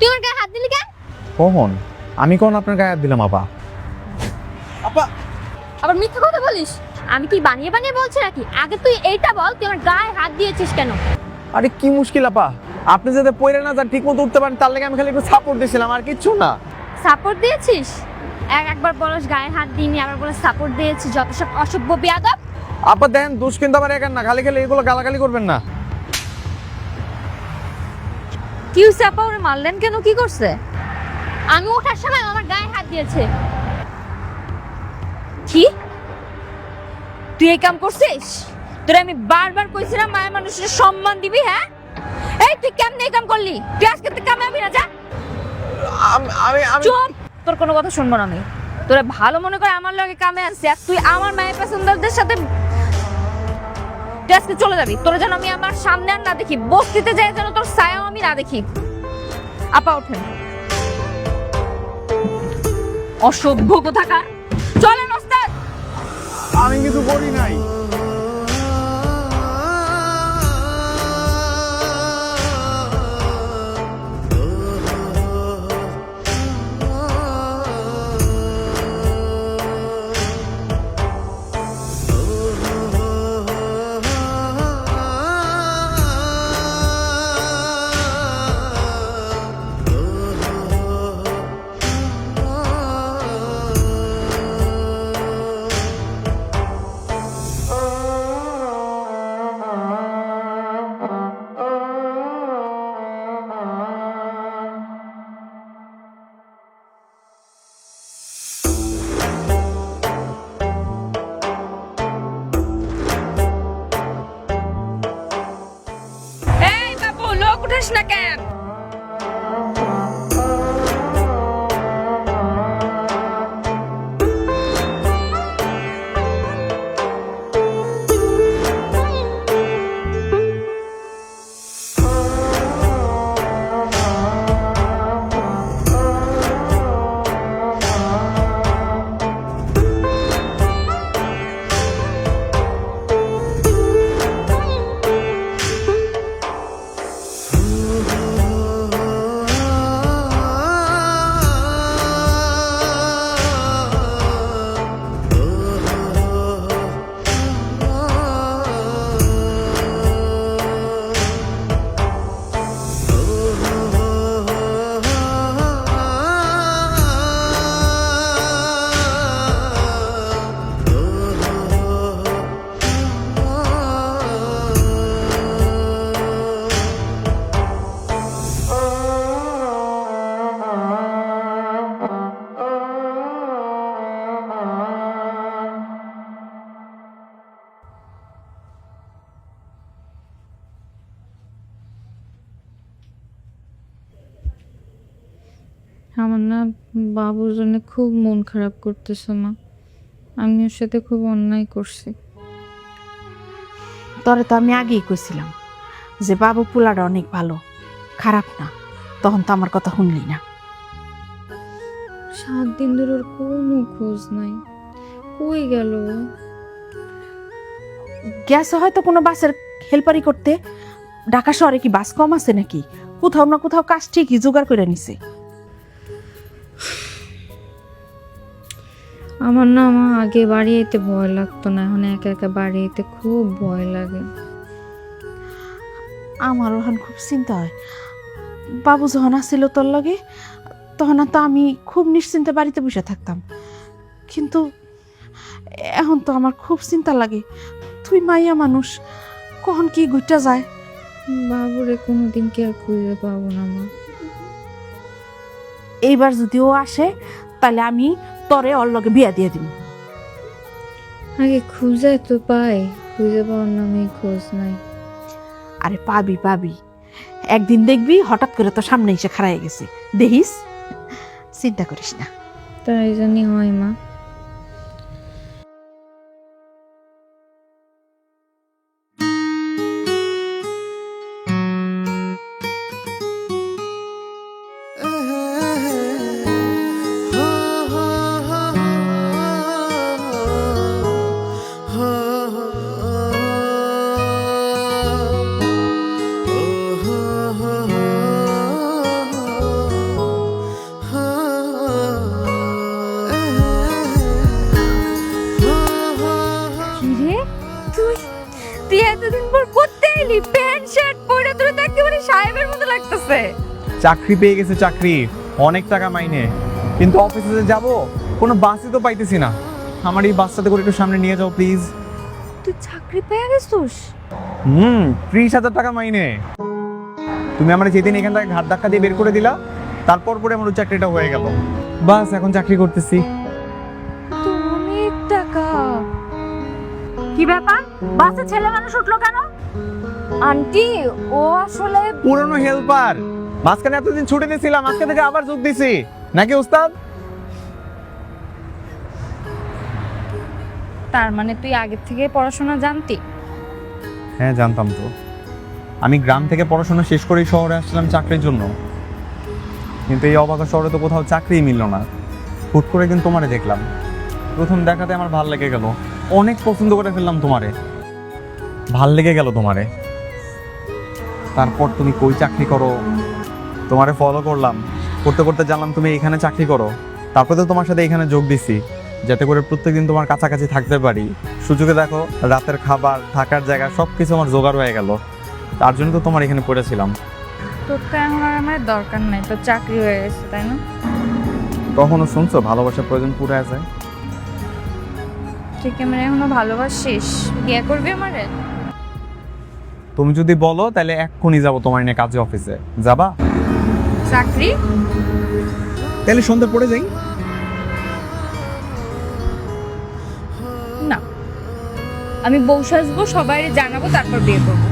তুই আমার গায়ে হাত দিলি কেন? কখন? আমি কখন আপনার গায়ে হাত দিলাম আপা? আপা! আবার মিথ্যা কথা বলিস? আমি কি বানিয়ে বানিয়ে বলছি নাকি? আগে তুই এইটা বল তুই আমার গায়ে হাত দিয়েছিস কেন? আরে কি মুশকিল আপা? আপনি যাতে পড়ে না যান ঠিক মতো উঠতে পারেন তার লাগে আমি খালি একটু সাপোর্ট দিয়েছিলাম আর কিচ্ছু না। সাপোর্ট দিয়েছিস? এক একবার বলস গায়ে হাত দিইনি আবার বলে সাপোর্ট দিয়েছি যত সব অসভ্য বেয়াদব। আপা দেখেন দোষ কিন্তু আমার একার না খালি খালি এগুলো গালাগালি করবেন না। কি হয়েছে আপা? ওরে মারলেন কেন? কি করছে? আমি ওঠার সময় আমার গায়ে হাত দিয়েছে। কি? তুই এই কাম করছিস? তোরে আমি বারবার কইছিলাম মায়ের মানুষের সম্মান দিবি হ্যাঁ? এই তুই কেমনে এই কাম করলি? তুই আজকে তুই কামে আবি না যা। আমি আমি আমি চুপ! তোর কোনো কথা শুনব না আমি। তোরা ভালো মনে করে আমার লগে কামে আসছে আর তুই আমার মায়ের পছন্দদের সাথে তুই আজকে চলে যাবি। তোরা যেন আমি আমার সামনে আর না দেখি। বস্তিতে যাই যেন তোর ছায়াও আমি না দেখি। আপা, ওঠেন। অসভ্য কোথাকার। চলেন, ওস্তাদ। আমি কিছু করি নাই। না কেন আমার না বাবুর জন্য খুব মন খারাপ করতেছে মা। আমি ওর সাথে খুব অন্যায় করছি। তরে তো আমি আগেই কইছিলাম যে বাবু পোলাটা অনেক ভালো খারাপ না তখন তো আমার কথা শুনলি না। সাত দিন ধরে ওর কোনো খোঁজ নাই। কই গেল? গেছে হয়তো কোনো বাসের হেল্পারি করতে ঢাকা শহরে কি বাস কম আছে নাকি? কোথাও না কোথাও কাজ ঠিকই জোগাড় করে নিছে। আমার না মা আগে বাড়ি যেতে ভয় লাগতো না এখন একা একা বাড়ি যেতে খুব ভয় লাগে। আমারও এখন খুব চিন্তা হয়। বাবু যখন আসছিল তোর লগে তখন তো আমি খুব নিশ্চিন্তে বাড়িতে বসে থাকতাম। কিন্তু এখন তো আমার খুব চিন্তা লাগে। তুই মাইয়া মানুষ কখন কি ঘুরতে যায়? বাবুরে কোনোদিন কি আর খুঁজে পাবো না মা। এইবার যদি ও আসে তাহলে আমি তরে ওর লগে বিয়া দিয়ে দিব আগে খুঁজে তো পাই খুঁজে পাওয়ার নামে খোঁজ নাই। আরে পাবি পাবি। একদিন দেখবি হঠাৎ করে তো সামনে এসে খাড়াই গেছে। দেখিস? চিন্তা করিস না। তাই জন্যই হয় মা। চাকরি পেয়ে গেছে চাকরি। অনেক টাকা মাইনে। কিন্তু অফিসে যে যাব কোনো বাসই তো পাইতেছি না। আমার এই বাসটাতে করে একটু সামনে নিয়ে যাও প্লিজ তুই চাকরি পেয়ে গেছিস? হুম ত্রিশ হাজার টাকা মাইনে। তুমি আমার যেদিন এখান থেকে ঘাট ধাক্কা দিয়ে বের করে দিলা তারপর পরে আমার ওই চাকরিটা হয়ে গেল। বাস এখন চাকরি করতেছি। তো অনেক টাকা। কি ব্যাপার? বাসে ছেলে মানুষ উঠল কেন? আন্টি ও আসলে পুরনো হেল্পার। মাঝখানে এতদিন ছুটি দিয়েছিলাম আজকে থেকে আবার যোগ দিছি। নাকি উস্তাদ? তার মানে তুই আগে থেকে পড়াশোনা জানতি? হ্যাঁ জানতাম তো। আমি গ্রাম থেকে পড়াশোনা শেষ করেই শহরে আসছিলাম চাকরির জন্য। কিন্তু এই অবাক শহরে তো কোথাও চাকরিই মিলল না। হুট করে কিন্তু তোমারে দেখলাম। প্রথম দেখাতে আমার ভালো লেগে গেল। অনেক পছন্দ করে ফেললাম তোমারে। ভালো লেগে গেল তোমারে। তারপর তুমি কই চাকরি করো? তোমারে ফলো করলাম। করতে করতে জানলাম তুমি এখানে চাকরি করো। তারপরে তো তোমার সাথে এখানে যোগ দিছি যাতে করে প্রত্যেকদিন তোমার কাছাকাছি থাকতে পারি। সুযোগে দেখো রাতের খাবার থাকার জায়গা সব কিছু আমার জোগাড় হয়ে গেল। তার জন্য তো তোমার এখানে পড়েছিলাম। তোর তো এখন আর আমার দরকার নাই তোর চাকরি হয়ে গেছে তাই না? কখনো শুনছো ভালোবাসার প্রয়োজন পুরো আছে? তুই কি আমার এখনও ভালোবাসিস? বিয়ে করবি আমারে? তুমি যদি বলো তাহলে এক্ষুনি যাব তোমার নিয়ে কাজে অফিসে যাবা? চাকরি? তাহলে সন্ধ্যে পড়ে যাই। না। আমি বউ সাজবো সবাই জানাব তারপর বিয়ে করব।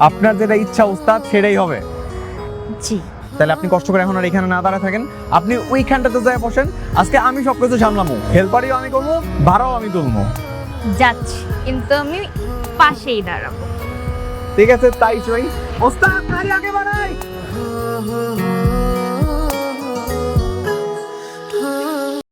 আপনার যেটা ইচ্ছা উস্তাদ সেটাই হবে। জি। তাহলে আপনি কষ্ট করে এখন আর এখানে না দাঁড়া থাকেন। আপনি ওইখানটাতে যায় বসেন। আজকে আমি সব কিছু সামলামো। হেল্পারিও আমি করব ভাড়াও আমি তুলবো। যাচ্ছি। কিন্তু আমি পাশেই দাঁড়াবো। ঠিক আছে তাই চাই ওস্তাদ গাড়ি আগে বাড়াই।